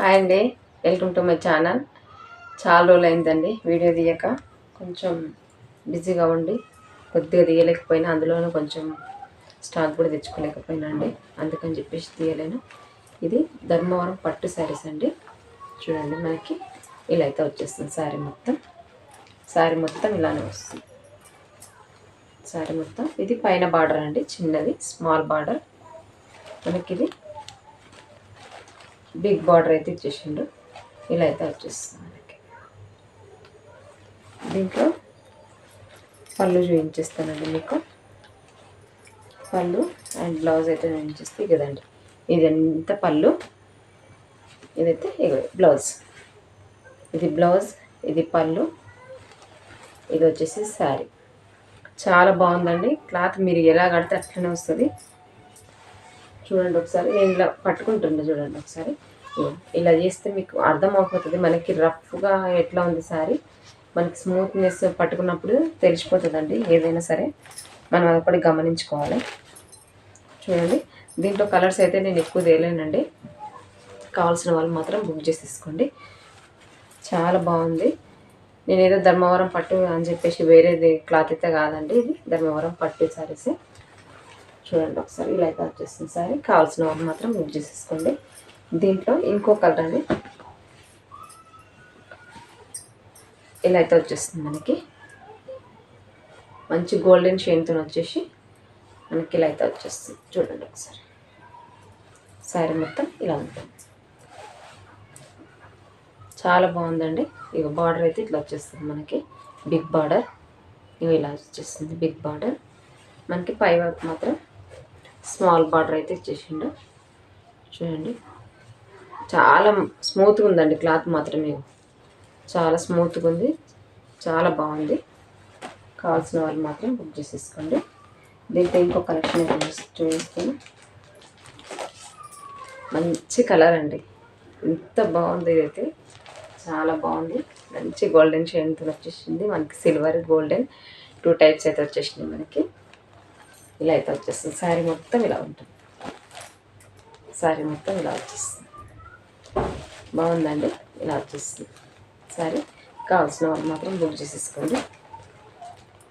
Hi అండి. Welcome to my channel. చాలా రోజులు అయిందండి వీడియో తీయక కొంచెం బిజీగా ఉండి కొద్దిగా తీయలేకపోయినా అందులోనూ కొంచెం స్టాక్ కూడా తెచ్చుకోలేకపోయినా అండి. అందుకని చెప్పేసి తీయలేను. ఇది ధర్మవరం పట్టు శారీస్ అండి. చూడండి మనకి. ఇలా అయితే వచ్చేస్తుంది శారీ మొత్తం. శారీ మొత్తం ఇలానే వస్తుంది. శారీ మొత్తం. ఇది పైన బార్డర్ అండి. చిన్నది. Small border. మనకి ఇది బిగ్ బార్డర్ అయితే ఇచ్చేసిండు. ఇలా అయితే వచ్చేస్తుంది మనకి. దీంట్లో పళ్ళు చూపించేస్తానండి మీకు. పళ్ళు అండ్ బ్లౌజ్ అయితే చూపించేస్తే కదండి ఇది ఎంత పళ్ళు? ఇదైతే ఇగో బ్లౌజ్. ఇది బ్లౌజ్ ఇది పళ్ళు ఇది వచ్చేసి శారీ. చాలా బాగుందండి. క్లాత్ మీరు ఎలా కడితే అట్లనే వస్తుంది. చూడండి ఒకసారి. నేను ఇలా పట్టుకుంటుండే చూడండి ఒకసారి. ఇలా చేస్తే మీకు అర్థం మనకి రఫ్గా ఎట్లా ఉంది సారీ? మనకి స్మూత్నెస్ పట్టుకున్నప్పుడు తెలిసిపోతుందండి ఏదైనా సరే. మనం అది గమనించుకోవాలి. చూడండి దీంట్లో కలర్స్ అయితే నేను ఎక్కువ తేలేనండి. కావాల్సిన వాళ్ళు మాత్రం బుక్ చేసి తీసుకోండి. చాలా బాగుంది. నేనేదో ధర్మవరం పట్టు అని చెప్పేసి వేరేది క్లాత్ అయితే కాదండి ఇది. ధర్మవరం పట్టు సారీసే. చూడండి ఒకసారి ఇలా అయితే వచ్చేస్తుంది సారీ. కావాల్సిన వాళ్ళు మాత్రం బుక్ చేసేసుకోండి దీంట్లో ఇంకో కలర్ అండి. ఇలా అయితే వచ్చేస్తుంది మనకి. మంచి గోల్డెన్ షేన్తో వచ్చేసి మనకి ఇలా అయితే వచ్చేస్తుంది. చూడండి ఒకసారి. శారీ మొత్తం ఇలా ఉంటుంది. చాలా బాగుందండి. ఇక బార్డర్ అయితే ఇట్లా వచ్చేస్తుంది మనకి. బిగ్ బార్డర్ ఇవి ఇలా వచ్చేస్తుంది బిగ్ బార్డర్ మనకి పై వైపు మాత్రం స్మాల్ బార్డర్ అయితే ఇచ్చేసిండు. చూడండి. చాలా స్మూత్గా ఉందండి క్లాత్ మాత్రమే. చాలా స్మూత్గా ఉంది. చాలా బాగుంది. కావాల్సిన వాళ్ళు మాత్రం బుక్ చేసేసుకోండి. దీంట్లో ఇంకో కలెక్షన్ అయితే చూపిస్తాను. మంచి కలర్ అండి. ఎంత బాగుంది ఇదైతే. చాలా బాగుంది. మంచి గోల్డెన్ షేడ్తో వచ్చేసింది. మనకి సిల్వర్ గోల్డెన్ టూ టైప్స్ అయితే వచ్చేసింది మనకి. ఇలా అయితే వచ్చేస్తుంది. శారీ మొత్తం ఇలా ఉంటుంది. శారీ మొత్తం ఇలా వచ్చేస్తుంది. బాగుందండి. ఇలా వచ్చేసింది. సరే కావాల్సిన వాళ్ళు మాత్రం బుక్ చేసేసుకోండి.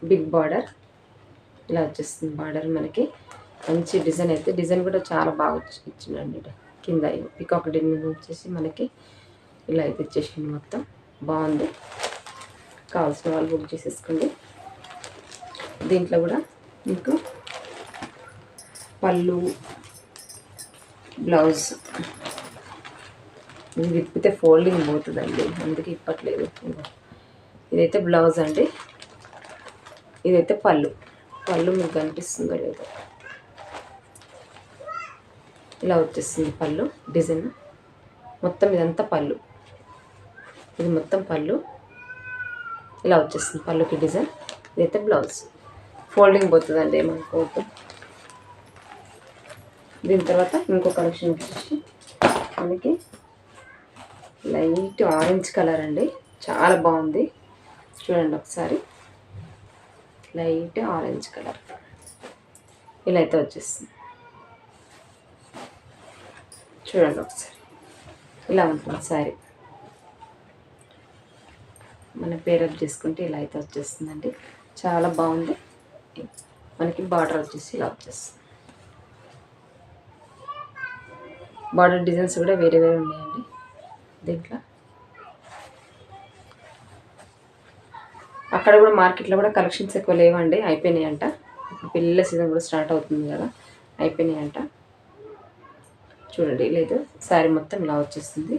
బిగ్ బార్డర్ ఇలా వచ్చేస్తుంది బార్డర్ మనకి. మంచి డిజైన్ అయితే డిజైన్ కూడా చాలా బాగా ఇచ్చిందండి కింద పికాక్ డిజైన్ వచ్చేసి మనకి ఇలా అయితే ఇచ్చేసింది మొత్తం. బాగుంది. కావాల్సిన వాళ్ళు బుక్ చేసేసుకోండి. దీంట్లో కూడా మీకు పళ్ళు బ్లౌజ్ ఇది విప్పితే ఫోల్డింగ్ పోతుందండి. అందుకే ఇప్పట్లేదు. ఇదైతే బ్లౌజ్ అండి. ఇదైతే పళ్ళు. పళ్ళు మీకు కనిపిస్తుందో లేదో. ఇలా వచ్చేస్తుంది పళ్ళు డిజైన్. మొత్తం ఇదంతా పళ్ళు. ఇది మొత్తం పళ్ళు. ఇలా వచ్చేస్తుంది పళ్ళుకి డిజైన్. ఇదైతే బ్లౌజ్. ఫోల్డింగ్ పోతుందండి ఏమనుకోవద్దు దీని తర్వాత ఇంకో కలెక్షన్ వచ్చేసి మనకి లైట్ ఆరెంజ్ కలర్ అండి. చాలా బాగుంది. చూడండి ఒకసారి. Light orange colour. ఇలా అయితే వచ్చేస్తుంది. చూడండి ఒకసారి. ఇలా ఉంటుంది శారీ మన పేరప్ చేసుకుంటే ఇలా అయితే వచ్చేస్తుందండి. చాలా బాగుంది. మనకి బార్డర్ వచ్చేసి ఇలా వచ్చేస్తుంది. బార్డర్ డిజైన్స్ కూడా వేరే వేరే ఉన్నాయండి. దీంట్లో అక్కడ కూడా మార్కెట్లో కూడా కలెక్షన్స్ ఎక్కువ లేవండి అయిపోయినాయి అంట పిల్లల సీజన్ కూడా స్టార్ట్ అవుతుంది కదా అయిపోయినాయి అంట చూడండి లేదు శారీ మొత్తం ఇలా వచ్చేస్తుంది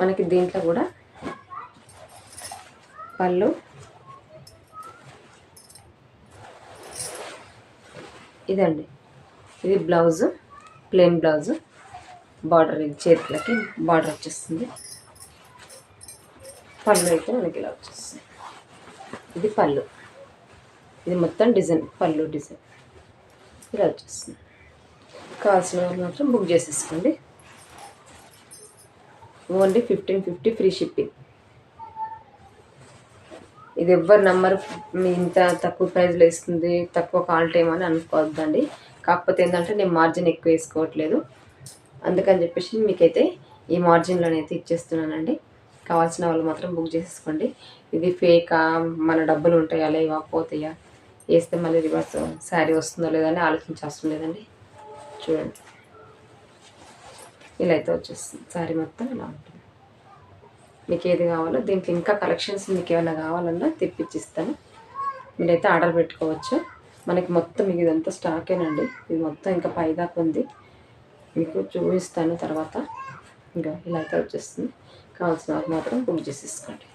మనకి దీంట్లో కూడా పళ్ళు ఇదండి. ఇది బ్లౌజు ప్లెయిన్ బ్లౌజు బార్డర్ ఇది చేతులకి బార్డర్ వచ్చేస్తుంది పళ్ళు అయితే మనకి ఇలా వచ్చేస్తుంది ఇది పళ్ళు. ఇది మొత్తం డిజైన్ పళ్ళు డిజైన్. ఇలా వచ్చేస్తుంది. కావాల్సిన వాళ్ళు మాత్రం బుక్ చేసేసుకోండి. Only fifteen fifty free shipping. ఇది ఎవ్వరు నంబర్ మీ ఇంత తక్కువ ప్రైస్లో ఇస్తుంది తక్కువ క్వాలిటీ ఏమో అని అనుకోవద్దండి. కాకపోతే ఏంటంటే నేను మార్జిన్ ఎక్కువ వేసుకోవట్లేదు. అందుకని చెప్పేసి మీకైతే ఈ మార్జిన్లోనైతే ఇచ్చేస్తున్నానండి. కావాల్సిన వాళ్ళు మాత్రం బుక్ చేసేసుకోండి. ఇది ఫేకా మన డబ్బులు ఉంటాయా? లేవా? పోతాయా? వేస్తే మళ్ళీ రివర్స్ శారీ వస్తుందో లేదో అని ఆలోచించాల్సిన లేదండి. చూడండి. ఇలా అయితే వచ్చేస్తుంది. శారీ మొత్తం ఇలా ఉంటుంది. మీకు ఏది కావాలో దీంట్లో ఇంకా కలెక్షన్స్ మీకు ఏమైనా కావాలన్నా తెప్పించిస్తాను. మీరైతే ఆర్డర్ పెట్టుకోవచ్చు. మనకి మొత్తం మీకు ఇదంతా స్టాకేనండి ఇది మొత్తం ఇంకా పైదాకా ఉంది. మీకు చూపిస్తాను తర్వాత. ఇంకా ఇలా అయితే వచ్చేస్తుంది. కావాల్సిన వాళ్ళు మాత్రం బుక్ చేసేసుకోండి